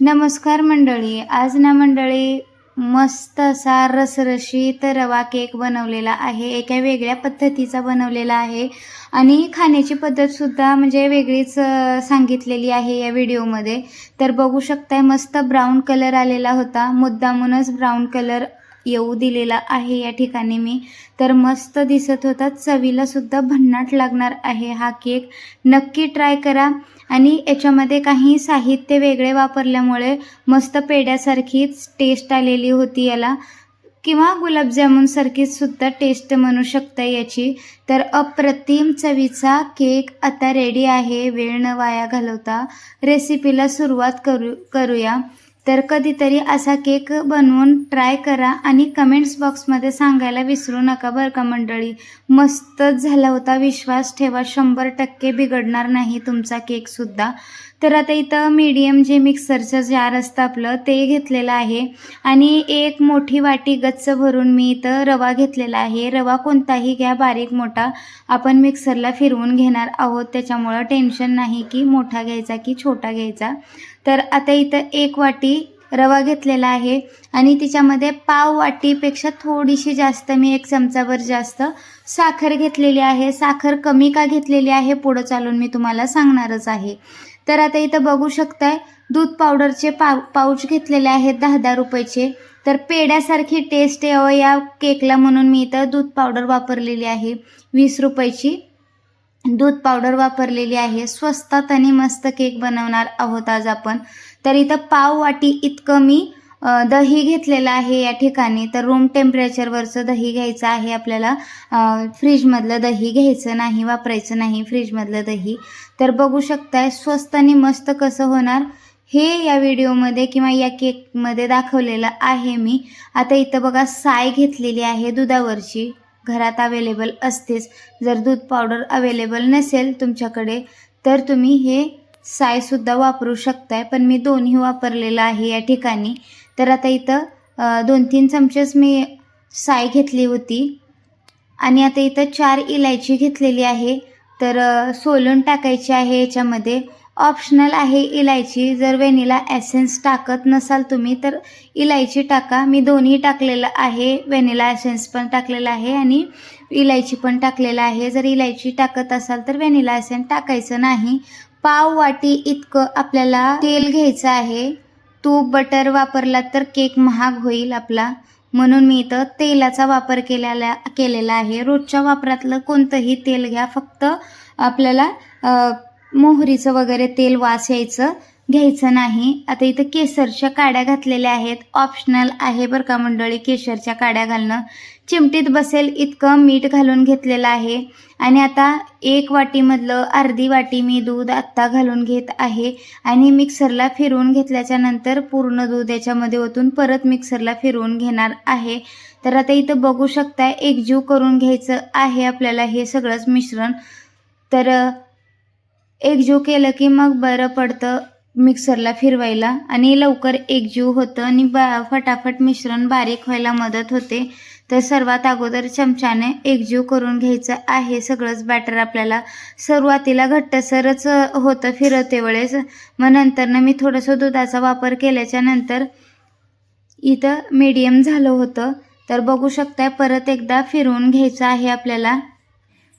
नमस्कार मंडळी आज ना मंडळी मस्त असा रसरशीत रवा केक बनवलेला आहे एका वेगळ्या पद्धतीचा बनवलेला आहे. आणि खाण्याची पद्धतसुद्धा म्हणजे वेगळीच सांगितलेली आहे या व्हिडिओमध्ये. तर बघू शकताय मस्त ब्राऊन कलर आलेला होता. मुद्दामूनच ब्राऊन कलर येऊ दिलेला आहे या ठिकाणी मी. तर मस्त दिसत होता चवीला सुद्धा भन्नाट लागणार आहे हा केक. नक्की ट्राय करा. आणि याच्यामध्ये काही साहित्य वेगळे वापरल्यामुळे मस्त पेड्यासारखीच टेस्ट आलेली होती याला. किंवा गुलाबजामुनसारखीच सुद्धा टेस्ट म्हणू शकता याची. तर अप्रतिम चवीचा केक आता रेडी आहे. वेळ न वाया घालवता रेसिपीला सुरुवात करू करूया. तर कधीतरी असा केक बनवून ट्राय करा आणि कमेंट्स बॉक्समध्ये सांगायला विसरू नका बरं का मंडळी. मस्तच झाला होता विश्वास. ठेवा शंभर टक्के बिघडणार नाही तुमचा केकसुद्धा तर आता इथं मीडियम जे मिक्सरचं जार असतं आपलं ते घेतलेलं आहे. आणि एक मोठी वाटी गच्च भरून मी इथं रवा घेतलेला आहे. रवा कोणताही घ्या बारीक मोठा. आपण मिक्सरला फिरवून घेणार आहोत. त्याच्यामुळं टेन्शन नाही की मोठा घ्यायचा की छोटा घ्यायचा. तर आता इथं एक वाटी रवा घेतलेला आहे आणि तिच्यामध्ये पाव वाटीपेक्षा थोडीशी जास्त मी एक चमचाभर जास्त साखर घेतलेली आहे. साखर कमी का घेतलेली आहे पुढं चालून मी तुम्हाला सांगणारच आहे. तर आता इथं बघू शकताय दूध पावडरचे पाव पाऊच घेतलेले आहेत दहा दहा रुपयाचे. तर पेड्यासारखी टेस्ट यावं या केकला म्हणून मी इथं दूध पावडर वापरलेली आहे. वीस रुपयाची. दूध पावडर वापरलेली आहे. स्वस्तात आणि मस्त केक बनवणार आहोत आज आपण. तर इथं पाव वाटी इतकं मी दही घेतलेलं आहे या ठिकाणी. तर रूम टेम्परेचरवरचं दही घ्यायचं आहे आपल्याला. फ्रीजमधलं दही घ्यायचं नाही वापरायचं नाही फ्रीजमधलं दही. तर बघू शकताय स्वस्त आणि मस्त कसं होणार हे या व्हिडिओमध्ये किंवा या केकमध्ये दाखवलेलं आहे मी. आता इथं बघा साय घेतलेली आहे दुधावरची. घरात अवेलेबल असतेच. जर दूध पावडर अवेलेबल नसेल तुमच्याकडे तर तुम्ही हे सायसुद्धा वापरू शकताय. पण मी दोन्ही वापरलेलं आहे या ठिकाणी. तर आता इथं दोन तीन चमचेच मी साय घेतली होती. आणि आता इथं चार इलायची घेतलेली आहे. तर सोलून टाकायची आहे याच्यामध्ये. ऑप्शनल आहे इलायची. जर व्हॅनिला ॲसेन्स टाकत नसाल तुम्ही तर इलायची टाका. मी दोन्ही टाकलेलं आहे. व्हॅनिला ॲसेन्स पण टाकलेलं आहे आणि इलायची पण टाकलेलं आहे. जर इलायची टाकत असाल तर व्हॅनिला ॲसेन्स टाकायचं नाही. पाव वाटी इतकं आपल्याला तेल घ्यायचं आहे. तूप बटर वापरला तर केक महाग होईल आपला. म्हणून मी इथं तेलाचा वापर केलेला केलेला आहे. रोजच्या वापरातलं कोणतंही तेल घ्या. फक्त आपल्याला मोहरीचं वगैरे तेल वास यायचं घ्यायचं नाही. आता इथं केसरच्या काड्या घातलेल्या आहेत. ऑप्शनल आहे बरं का मंडळी केशरच्या काड्या घालणं. चिमटीत बसेल इतकं मीठ घालून घेतलेलं आहे. आणि आता एक वाटीमधलं अर्धी वाटी मी दूध आत्ता घालून घेत आहे. आणि मिक्सरला फिरवून घेतल्याच्या नंतर पूर्ण दूध याच्यामध्ये ओतून परत मिक्सरला फिरवून घेणार आहे. तर आता इथं बघू शकता एकजीव करून घ्यायचं आहे आपल्याला हे सगळंच मिश्रण. तर एकजीव केलं की मग बरं पडतं मिक्सरला फिरवायला. आणि लवकर एकजीव होतं आणि बा फटाफट मिश्रण बारीक व्हायला मदत होते. तर सर्वात अगोदर चमच्याने एकजीव करून घ्यायचं आहे. सगळंच बॅटर आपल्याला सुरुवातीला घट्टसरच होतं फिरते वेळेस. मग नंतरनं मी थोडंसं दुधाचा वापर केल्याच्यानंतर इथं मीडियम झालं होतं. तर बघू शकताय परत एकदा फिरवून घ्यायचं आहे आपल्याला.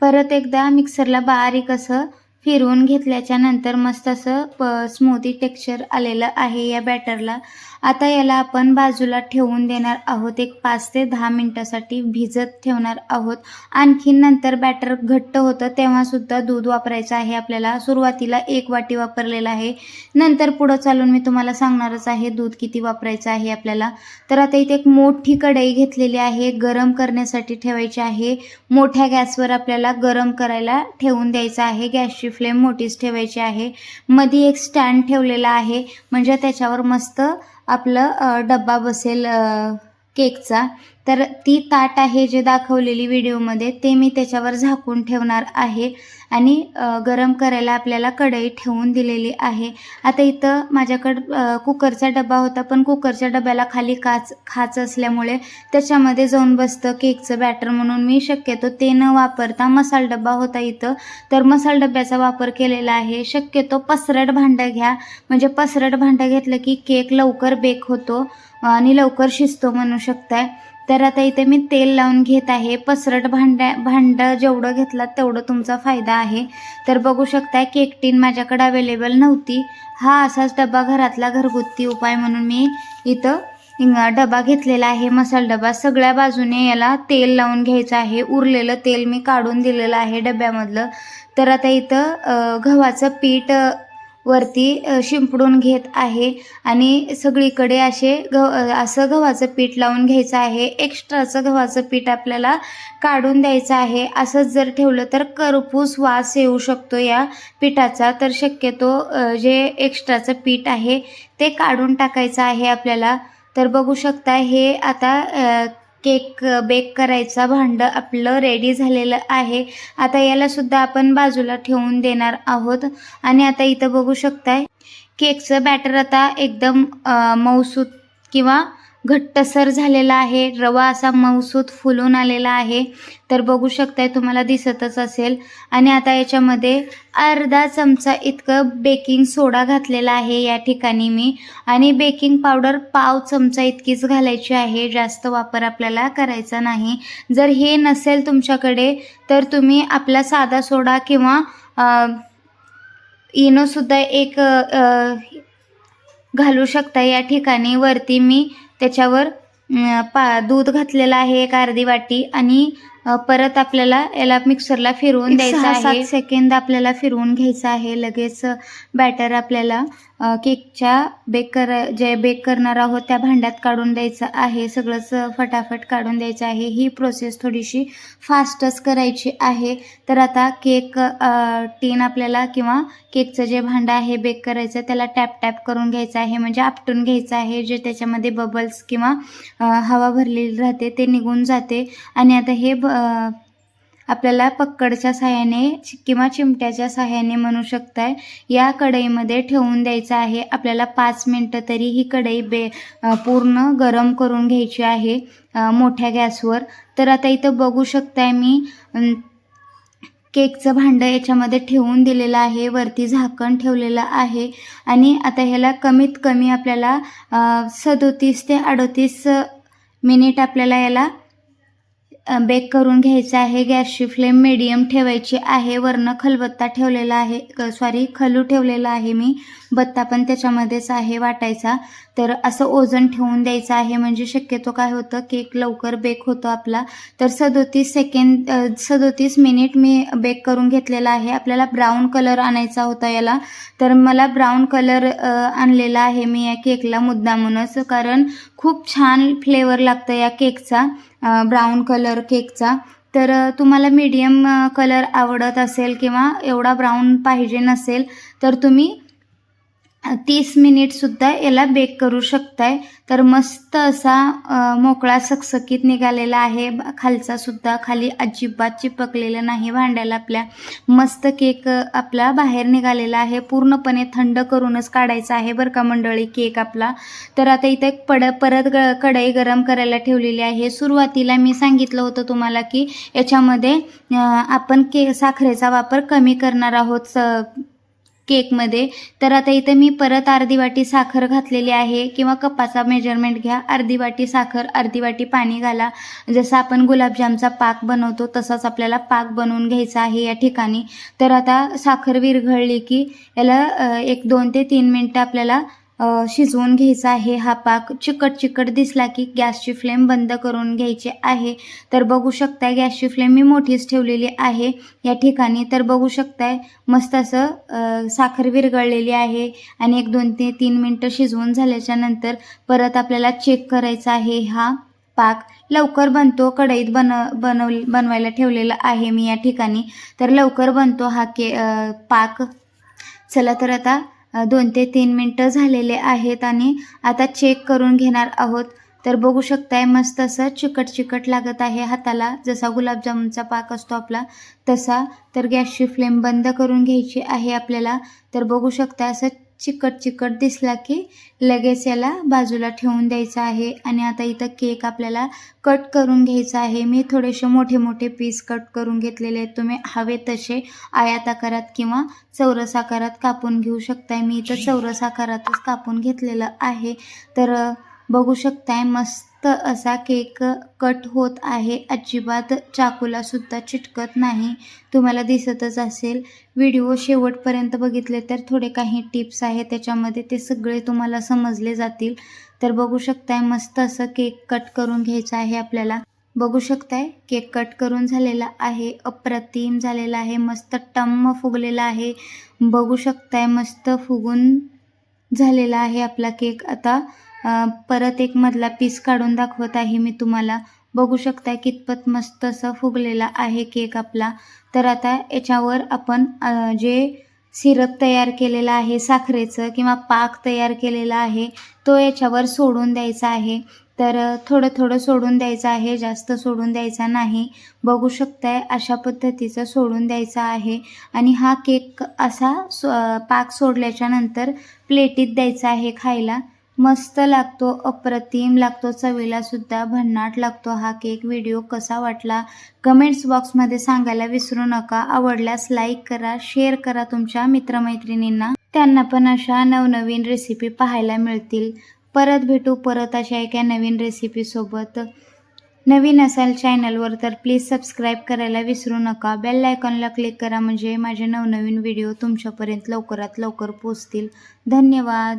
परत एकदा मिक्सरला बारीक असं फिरवून घेतल्याच्या नंतर मस्त असं प स्मूथी टेक्स्चर आलेलं आहे या बॅटरला आता याला आपण बाजूला ठेवून देणार आहोत. एक पाच ते दहा मिनटासाठी भिजत ठेवणार आहोत. आणखीन नंतर बॅटर घट्ट होतं तेव्हासुद्धा दूध वापरायचं आहे आपल्याला. सुरुवातीला एक वाटी वापरलेलं आहे. नंतर पुढं चालून मी तुम्हाला सांगणारच आहे दूध किती वापरायचं आहे आपल्याला. तर आता इथे एक मोठी कढई घेतलेली आहे. गरम करण्यासाठी ठेवायची आहे. मोठ्या गॅसवर आपल्याला गरम करायला ठेवून द्यायचं आहे. गॅसची फ्लेम मोठीच ठेवायची आहे. मध्ये एक स्टँड ठेवलेला आहे. म्हणजे त्याच्यावर मस्त आपलं डब्बा बसेल अ, केकचा. तर ती ताट आहे जे दाखवलेली व्हिडिओमध्ये ते मी त्याच्यावर झाकून ठेवणार आहे आणि गरम करायला आपल्याला कढई ठेवून दिलेली आहे. आता इथं माझ्याकडं कुकरचा डबा होता पण कुकरच्या डब्याला खाली काच खाच असल्यामुळे त्याच्यामध्ये जाऊन बसतं केकचं बॅटर म्हणून. मी शक्यतो ते न वापरता मसाल डब्बा होता इथं. तर मसाल डब्याचा वापर केलेला आहे. शक्यतो पसरट भांडं घ्या. म्हणजे पसरट भांडं घेतलं की केक लवकर बेक होतो आणि लवकर शिजतो म्हणू शकताय. तर आता इथे मी तेल लावून घेत आहे. पसरट भांड्या भांडं जेवढं घेतलं तेवढं तुमचा फायदा आहे. तर बघू शकता केक टीन माझ्याकडे अवेलेबल नव्हती. हा असाच डबा घरातला घरगुती उपाय म्हणून मी इथं डबा घेतलेला आहे. मसाला डबा सगळ्या बाजूने याला तेल लावून घ्यायचं आहे. उरलेलं तेल मी काढून दिलेलं आहे डब्यामधलं. तर आता इथं गव्हाचं पीठ वरती शिंपडून घेत आहे आणि सगळीकडे असे गव असं गव्हाचं पीठ लावून घ्यायचं आहे. एक्स्ट्राचं गव्हाचं पीठ आपल्याला काढून द्यायचं आहे. असंच जर ठेवलं तर करपूस वास येऊ शकतो या पिठाचा. तर शक्यतो जे एक्स्ट्राचं पीठ आहे ते काढून टाकायचं आहे आपल्याला. तर बघू शकता हे आता केक बेक करायचा भांडं आपलं रेडी झालेलं आहे. आता याला सुद्धा आपण बाजूला ठेवून देणार आहोत. आणि आता इथं बघू शकताय केकचं बॅटर आता एकदम अ, मऊसूत किंवा घट्टसर झालेला आहे. रवा असा मऊसूत फुलून आलेला आहे. तर बघू शकताय तुम्हाला दिसतच असेल. आणि आता याच्यामध्ये अर्धा चमचा इतकं बेकिंग सोडा घातलेला आहे या ठिकाणी मी. आणि बेकिंग पावडर पाव चमचा इतकीच घालायची आहे. जास्त वापर आपल्याला करायचा नाही. जर हे नसेल तुमच्याकडे तर तुम्ही आपला साधा सोडा किंवा इनोसुद्धा एक घालू शकता. या ठिकाणी वरती मी त्याच्यावर पा दूध घातलेलं आहे एक अर्धी वाटी आणि परत आपल्याला याला मिक्सरला फिरवून द्यायचं आहे. सेकंद आपल्याला फिरवून घ्यायचं आहे. लगेच बॅटर आपल्याला केकच्या बेक कर जे बेक करणार आहोत त्या भांड्यात काढून द्यायचं आहे. सगळंच फटाफट काढून द्यायचं आहे. ही प्रोसेस थोडीशी फास्टच करायची आहे. तर आता केक टीन आपल्याला किंवा केकचं जे भांडं आहे बेक करायचं त्याला टॅप टॅप करून घ्यायचं आहे. म्हणजे आपटून घ्यायचं आहे जे त्याच्यामध्ये बबल्स किंवा हवा भरलेली राहते ते निघून जाते. आणि आता हे ब आपल्याला पक्कडच्या साह्याने चि- किंवा चिमट्याच्या साह्याने म्हणू शकताय. या कढईमध्ये ठेवून द्यायचं आहे. आपल्याला पाच मिनटं तरी ही कढई बे पूर्ण गरम करून घ्यायची आहे मोठ्या गॅसवर. तर आता इथं बघू शकताय मी केकचं भांडं याच्यामध्ये ठेवून दिलेलं आहे. वरती झाकण ठेवलेलं आहे. आणि आता ह्याला कमीत कमी आपल्याला सदोतीस ते अडोतीस मिनिट आपल्याला याला बेक करून घ्यायचं आहे. गॅसची फ्लेम मिडियम ठेवायची आहे. वरनं खलबत्ता ठेवलेला आहे. सॉरी खलू ठेवलेला आहे मी. बत्ता पण त्याच्यामध्येच आहे वाटायचा. तर असं ओझन ठेवून द्यायचं आहे. म्हणजे शक्यतो काय होतं केक लवकर बेक होतो आपला. तर सदोतीस सेकंड सदोतीस मिनिट मी बेक करून घेतलेला आहे. आपल्याला ब्राऊन कलर आणायचा होता याला. तर मला ब्राऊन कलर आणलेला आहे मी या केकला मुद्दामूनच. कारण खूप छान फ्लेवर लागतं या केकचा ब्राऊन कलर केकचा तर तुम्हाला मीडियम कलर आवडत असेल किंवा एवढा ब्राऊन पाहिजे नसेल तर तुम्ही तीस मिनिटसुद्धा याला बेक करू शकताय. तर मस्त असा मोकळा सकसकीत निघालेला आहे. खालचा सुद्धा खाली अजिबात चिपकलेला नाही. भांड्याला आपल्या मस्त केक आपला बाहेर निघालेला आहे. पूर्णपणे थंड करूनच काढायचा आहे बरं का मंडळी केक आपला. तर आता इथे एक पड परत ग कढई गरम करायला ठेवलेली आहे. सुरुवातीला मी सांगितलं होतं तुम्हाला की याच्यामध्ये आपण के साखरेचा वापर कमी करणार आहोत स- केकमध्ये. तर आता इथे मी परत अर्धी वाटी साखर घातलेली आहे किंवा कपाचा मेजरमेंट घ्या. अर्धी वाटी साखर अर्धी वाटी पाणी घाला. जसं आपण गुलाबजामचा पाक बनवतो तसाच आपल्याला पाक बनवून घ्यायचा आहे या ठिकाणी. तर आता साखर विरघळली की याला एक दोन ते तीन मिनटं आपल्याला शिजवून घ्यायचा आहे. हा पाक चिकट चिकट दिसला की गॅसची फ्लेम बंद करून घ्यायची आहे. तर बघू शकताय गॅसची फ्लेम मी मोठीच ठेवलेली आहे. या ठिकाणी तर बघू शकताय मस्त असं साखर विरघळलेली आहे आणि एक दोन ते तीन मिनटं शिजवून झाल्याच्यानंतर परत आपल्याला चेक करायचा आहे. हा पाक लवकर बनतो कढईत बन बनव बनवायला ठेवलेला आहे मी या ठिकाणी. तर लवकर बनतो हा के पाक. चला तर आता दोन ते तीन मिनटं झालेले आहेत आणि आता चेक करून घेणार आहोत. तर बघू शकताय मस्त असं चिकट चिकट लागत आहे हाताला. जसा गुलाबजामुनचा पाक असतो आपला तसा. तर गॅसची फ्लेम बंद करून घ्यायची आहे आपल्याला. तर बघू शकता असं चिकट चिकट दिसला की लगेच याला बाजूला ठेवून द्यायचं आहे. आणि आता इथं केक आपल्याला कट करून घ्यायचा आहे. मी थोडेसे मोठे मोठे पीस कट करून घेतलेले आहेत. तुम्ही हवे तसे आयात आकारात किंवा चौरस आकारात कापून घेऊ शकताय. मी इथं चौरस आकारातच कापून घेतलेलं आहे. तर बघू शकताय मस्त असा केक कट होत आहे. अजिबात चाकूला सुद्धा चिटकत नाही. तुम्हाला दिसतच असेल. व्हिडिओ शेवटपर्यंत बघितले तर थोडे काही टिप्स आहेत. त्याच्यामध्ये ते सगळे तुम्हाला समजले जातील. तर बघू शकताय मस्त असं केक कट करून घ्यायचं आहे आपल्याला. बघू शकताय केक कट करून झालेला आहे. अप्रतिम झालेला आहे. मस्त टम्म फुगलेला आहे. बघू शकताय मस्त फुगून झालेला आहे आपला केक. आता परत एक मधला पीस काढून दाखवत आहे मी तुम्हाला. बघू शकता कितपत मस्त असं फुगलेला आहे केक आपला. तर आता याच्यावर आपण जे सिरप तयार केलेला आहे साखरेचं किंवा पाक तयार केलेला आहे तो याच्यावर सोडून द्यायचा आहे. तर थोडं थोडं सोडून द्यायचं आहे जास्त सोडून द्यायचा नाही. बघू शकताय अशा पद्धतीचं सोडून द्यायचा आहे. आणि हा केक असा सो पाक सोडल्याच्या नंतर प्लेटीत द्यायचा आहे खायला. मस्त लागतो अप्रतिम लागतो चवीला सुद्धा भन्नाट लागतो हा केक. व्हिडिओ कसा वाटला? कमेंट्स बॉक्समध्ये सांगायला विसरू नका. आवडल्यास लाईक करा शेअर करा तुमच्या मित्रमैत्रिणींना. त्यांना पण अशा नवनवीन रेसिपी पाहायला मिळतील. परत भेटू परत अशा एका नवीन रेसिपीसोबत नवीन असाल चॅनलवर तर प्लीज सबस्क्राईब करायला विसरू नका. बेल आयकॉनला क्लिक करा म्हणजे माझे नवनवीन व्हिडिओ तुमच्यापर्यंत लवकरात लवकर पोचतील धन्यवाद.